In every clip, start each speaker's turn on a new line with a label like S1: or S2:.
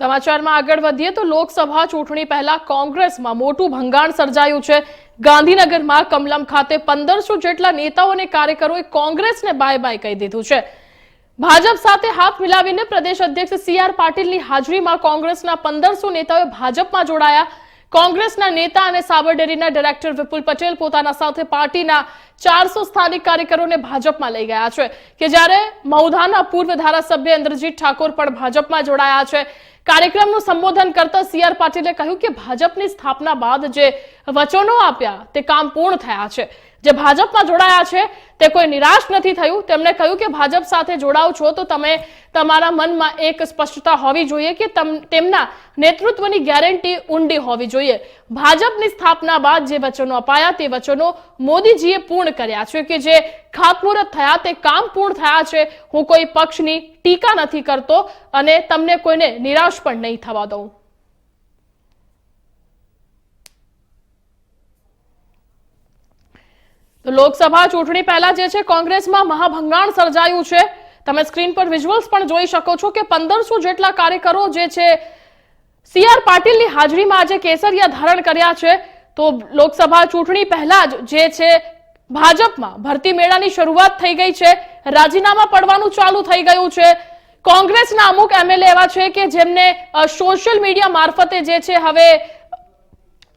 S1: સમાચારમાં આગળ વધીએ તો લોકસભા ચૂંટણી પહેલા કોંગ્રેસમાં મોટું ભંગાણ સર્જાયું છે. ગાંધીનગરમાં કમલમ ખાતે પંદરસો જેટલા નેતાઓ અને કાર્યકરોએ કોંગ્રેસને બાય બાય કહી દીધું છે. ભાજપ સાથે હાથ મિલાવીને પ્રદેશ અધ્યક્ષ સી આર પાટીલની હાજરીમાં કોંગ્રેસના પંદરસો નેતાઓએ ભાજપમાં જોડાયા. કોંગ્રેસના નેતા અને સાબરડેરીના ડિરેક્ટર વિપુલ પટેલ પોતાના સાથે પાર્ટીના ચારસો સ્થાનિક કાર્યકરોને ભાજપમાં લઈ ગયા છે કે જ્યારે મૌધાના પૂર્વ ધારાસભ્ય ઇન્દ્રજીત ઠાકોર પણ ભાજપમાં જોડાયા છે. કાર્યક્રમનું સંબોધન કરતા સીઆર પાટીલે કહ્યું કે ભાજપની સ્થાપના બાદ જે વચનો આપ્યા તે કામ પૂર્ણ થયા છે. જે ભાજપમાં જોડાયા છે, તે કોઈ નિરાશ નથી થયું. તેમણે કહ્યું કે ભાજપ સાથે જોડાવ છો તો તમે તમારા મનમાં એક સ્પષ્ટતા હોવી જોઈએ કે તમ- તેમના નેતૃત્વની ગેરંટી ઊંડી હોવી જોઈએ. ભાજપની સ્થાપના બાદ જે વચનો અપાયા તે વચનો મોદીજીએ પૂર્ણ કર્યા છે કે જે ખાતમુહૂર્ત થયા, તે કામ પૂર્ણ થયા છે. હું કોઈ પક્ષની ટીકા નથી કરતો અને તમને કોઈને નિરાશ પણ નહીં થવા દઉં. લોકસભા ચૂંટણી પહેલા જે છે કોંગ્રેસમાં મહાભંગાણ સર્જાયું છે. તમે સ્ક્રીન પર વિઝ્યુઅલ્સ પણ જોઈ શકો છો કે પંદરસો જેટલા કાર્યકરો જે છે સીઆર પાટીલની હાજરીમાં આજે કેસરિયા ધારણ કર્યા છે. તો લોકસભા ચૂંટણી પહેલા જ જે છે ભાજપમાં ભરતી મેળાની શરૂઆત થઈ ગઈ છે. રાજીનામા પડવાનું ચાલુ થઈ ગયું છે. કોંગ્રેસના અમુક એમએલએ એવા છે કે જેમને સોશિયલ મીડિયા મારફતે જે છે હવે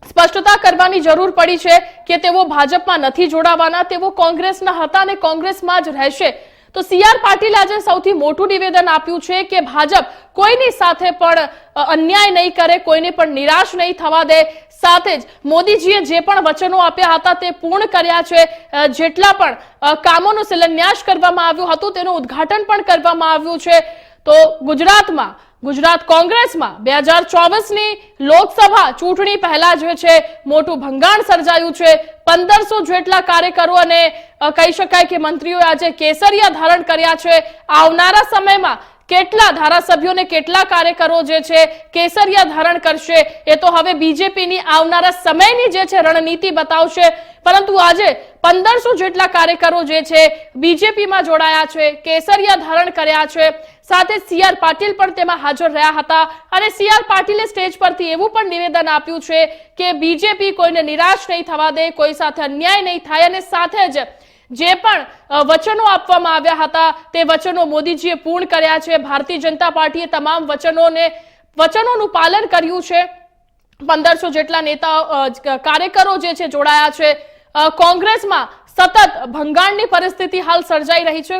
S1: સ્પષ્ટતા કરવાની જરૂર પડી છે કે તેઓ ભાજપમાં નથી જોડાવાના, તેઓ કોંગ્રેસના હતા અને કોંગ્રેસમાં જ રહેશે. તો સી આર પાટીલે આજે સૌથી મોટું નિવેદન આપ્યું છે કે ભાજપ કોઈની સાથે પણ અન્યાય નહીં કરે, કોઈને પણ નિરાશ નહીં થવા દે. સાથે જ મોદીજીએ જે પણ વચનો આપ્યા હતા તે પૂર્ણ કર્યા છે. જેટલા પણ કામોનો શિલાન્યાસ કરવામાં આવ્યું હતું, તેનું ઉદ્ઘાટન પણ કરવામાં આવ્યું છે. તો ગુજરાતમાં ગુજરાત કોંગ્રેસમાં બે હજાર ચોવીસની લોકસભા ચૂંટણી પહેલા જે છે, મોટું ભંગાણ સર્જાયું છે. પંદરસો જેટલા કાર્યકરો અને કહી શકાય કે મંત્રીઓએ આજે કેસરિયા ધારણ કર્યા છે. આવનારા સમયમાં કેટલા ધારાસભ્યોને કેટલા કાર્યકરો જે છે, કેસરિયા ધારણ કરશે, એ તો હવે બીજેપીની આવનારા સમયની જે છે, રણનીતિ બતાવશે. પરંતુ આજે પંદરસો જેટલા કાર્યકરો જે છે બીજેપીમાં જોડાયા છે, કેસરિયા ધારણ કર્યા છે. સાથે સી આર પાટીલ પણ તેમાં હાજર રહ્યા હતા અને સી આર પાટીલે સ્ટેજ પરથી એવું પણ નિવેદન આપ્યું છે કે બીજેપી કોઈને નિરાશ નહીં થવા દે, કોઈ સાથે અન્યાય નહીં થાય અને સાથે જ જે પણ વચનો આપવામાં આવ્યા હતા તે વચનો મોદીજીએ પૂર્ણ કર્યા છે. ભારતીય જનતા પાર્ટીએ તમામ વચનોને, વચનોનું પાલન કર્યું છે. પંદરસો જેટલા નેતા કાર્યકરો જે છે જોડાયા છે. કોંગ્રેસમાં સતત ભંગાણની પરિસ્થિતિ હાલ સર્જાઈ રહી છે.